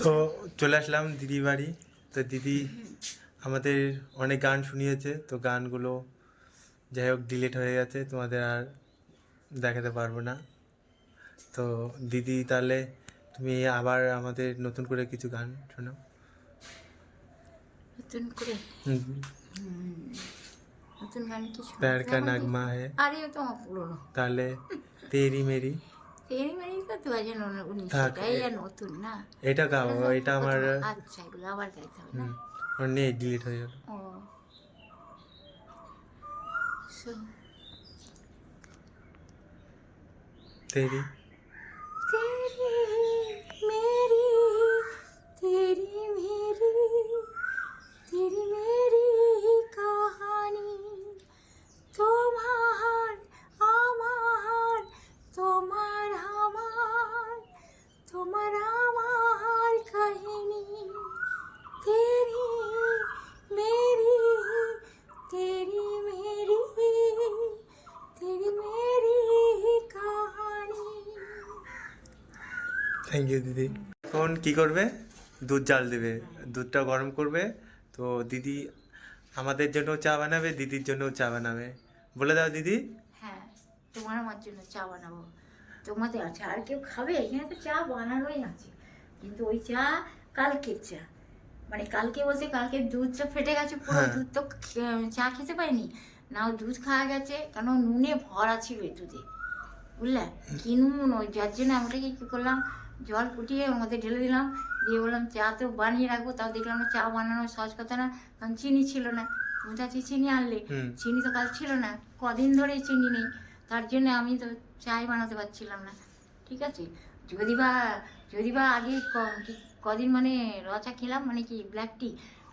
তো চলে আসলাম দিদি বাড়ি। তো দিদি আমাদের অনেক গান শুনিয়েছে তো গানগুলো যাই হোক ডিলেট হয়ে গেছে তোমাদের আর দেখাতে পারব না। তো দিদি তাহলে তুমি আবার আমাদের নতুন করে কিছু গান শোনো। নতুন করে? নতুন গান কি প্যার কা নাগমা হ্যাঁ আরে তো পুরনো। তাহলে তেরি মেরি। তেরি মেরি তো দু হাজার উনিশ থাক, নতুন না। এটা গাও এটা আমার আচ্ছা এগুলো আবার গাইতে হবে না? আমার নেই ডিলিট হয়ে গেল। ও। তেরি থ্যাংক ইউ দিদি। এখন কি করবে? দুধ জাল দেবে। দুধটা গরম করবে। তো দিদি আমাদের জন্য চা বানাবে দিদির জন্য চা বানাবে। বলে দাও দিদি। হ্যাঁ তোমার আমার জন্য চা বানাবো। তোমাদের আছে আর কেউ খাবে? এখানে তো চা বানানোই আছে। কিন্তু ওই চা কালকের চা। মানে কালকে বলতে কালকে দুধটা ফেটে গেছে পুরো হ্যাঁ। দুধ তো চা খেতে পারিনি। নাও দুধ খাওয়া গেছে। কেন? নুনে ভরা ছিল দুধে। বুঝলে? কিনুন ওই যার জন্য আমরাকে কি করলাম? জল ফুটিয়ে ওর মধ্যে ঢেলে দিলাম। দিয়ে বললাম চা তো বানিয়ে রাখব। তাও দেখলাম না চা বানানো সহজ কথা না কারণ চিনি ছিল না। তুমি তো চিনি আনলে? চিনি তো কাল ছিল না। কদিন ধরে চিনি নেই। তার জন্য আমি তো চাই বানাতে পারছিলাম না। ঠিক আছে? যদি বা যদি বা আগে কদিন মানে রচা খেলাম মানে কি ব্ল্যাক টি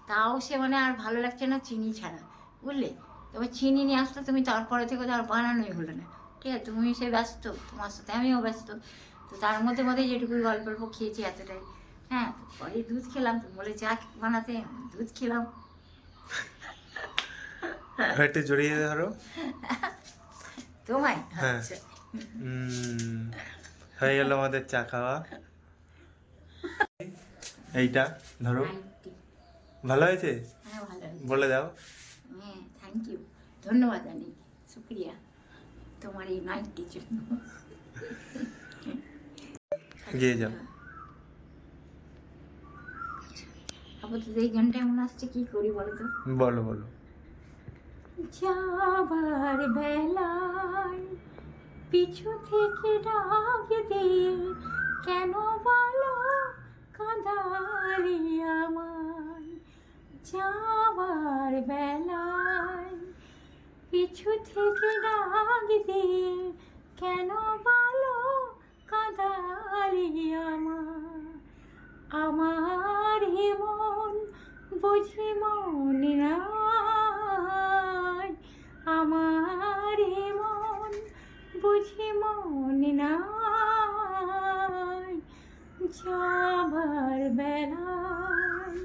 তাও সে মানে আর ভালো লাগছে না চিনি ছাড়া। বুঝলে? তবে চিনি নিয়ে আসতো তুমি তারপরে থেকে তো আর বানানোই হলো না। ঠিক আছে তুমি সে ব্যস্ত তোমার সাথে আমিও ব্যস্ত। তো তার মধ্যে মধ্যে যেটুকু গল্প অল্প খেয়েছি এতটাই। হ্যাঁ পরে দুধ খেলাম তুমি বলে চা বানাতে দুধ খেলাম। একটু জড়িয়ে ধরো। তোমায়? হ্যাঁ। আচ্ছা। হয়ে গেল আমাদের চা খাওয়া। এইটা ধরো। ভালো হয়েছে? হ্যাঁ ভালো বলে দাও। থ্যাংক ইউ ধন্যবাদ অনেক শুক্রিয়া। তোমার এই নাইটটির জন্য গিয়ে যাও। আপাতত এই গানটা মনে আসছে কি করি বলো তো? বলো বলো। যাবার বেলায় পিছু থেকে ডাক দিয়ে কেন বলো? পিছু থেকে ডাক দিয়ে কেন বলো কাঁদালি আমার? আমার মন বুঝি মন নাই। আমার মন বুঝি মন নাই। যাবার বেলায়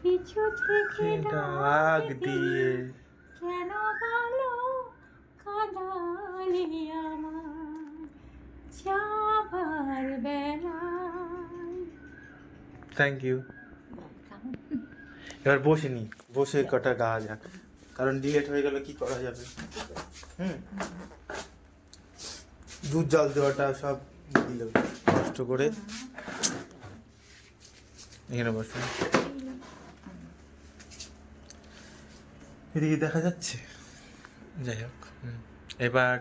পিছু থেকে ডাক দিয়ে কেন বলো কাদালি আমার যাবার বেলায়। থ্যাংক ইউ এবার বসে নি বসে কটা গাওয়া যাক। কারণ ডিলেট হয়ে গেলে কি করা যাবে? হুম? দুধ জল দেওয়াটা সব দিল। কষ্ট করে। এখানে বসুন এদিকে দেখা যাচ্ছে। যাই হোক এবার